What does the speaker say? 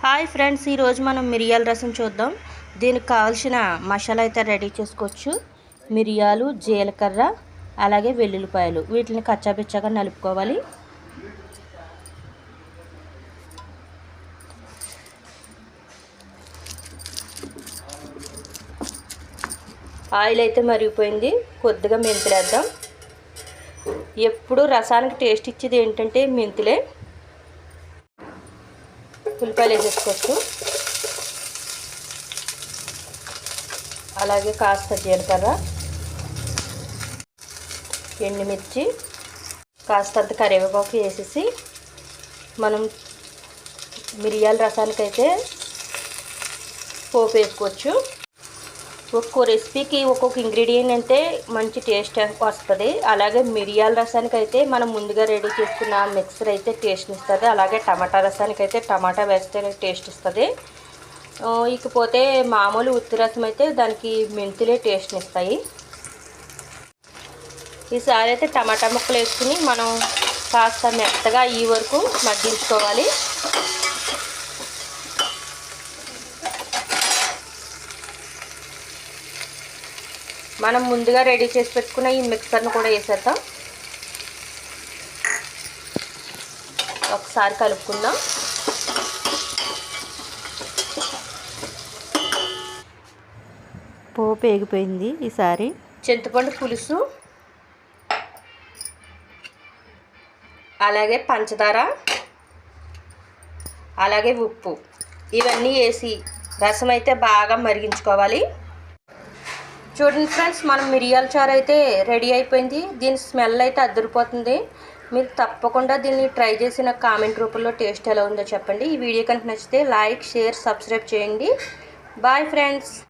Hi friends ఈరోజు మనం మిరియాల రసం చూద్దాం. దీనికి కావాల్సిన మసాలా అయితే రెడీ చేసుకోవచ్చు. మిరియాలు జీలకర్ర అలాగే వెల్లుల్లిపాయలు. వీటిని కచ్చాపిచ్చాగా నలుపుకోవాలి. ఆయిల్ అయితే మరిగిపోయింది. కొద్దిగా మెంతులేద్దాం. ఎప్పుడు రసానికి టేస్ట్ ఇచ్చేది ఏంటంటే మెంతులే. ఉల్లిపాయలు వేసేసుకోవచ్చు అలాగే కాస్త జీలకర్ర ఎండుమిర్చి కాస్తంత కరివేపాకు వేసేసి మనం మిరియాల రసానికైతే పోపు వేసుకోవచ్చు. ఒక్కో రెసిపీకి ఒక్కొక్క ఇంగ్రీడియంట్ అయితే మంచి టేస్ట్ వస్తుంది. అలాగే మిరియాల రసానికి అయితే మనం ముందుగా రెడీ చేసుకున్న మిక్సర్ అయితే టేస్ట్ ఇస్తుంది. అలాగే టమాటా రసానికి అయితే టమాటా వేస్తే టేస్ట్ ఇస్తుంది. ఇకపోతే మామూలు ఉత్తి రసం అయితే దానికి మెంతులే టేస్ట్ని ఇస్తాయి. ఈసారి అయితే టమాటా ముక్కలు వేసుకుని మనం కాస్త మెత్తగా ఈ వరకు మగ్గించుకోవాలి. మనం ముందుగా రెడీ చేసి పెట్టుకున్న ఈ మిక్సర్ను కూడా వేసేద్దాం. ఒకసారి కలుపుకుందాం. పోపు వేగిపోయింది ఈసారి. చింతపండు పులుసు. అలాగే పంచదార. అలాగే ఉప్పు. ఇవన్నీ వేసి రసం అయితే బాగా మరిగించుకోవాలి. చూడండి ఫ్రెండ్స్ మనం మిరియాల చారు అయితే రెడీ అయిపోయింది. దీని స్మెల్ అయితే అద్దరిపోతుంది. మీరు తప్పకుండా దీన్ని ట్రై చేసి నాకు కామెంట్ రూపంలో టేస్ట్ ఎలా ఉందో చెప్పండి. ఈ వీడియో కనుక నచ్చితే లైక్ షేర్ సబ్స్క్రైబ్ చేయండి. Bye friends.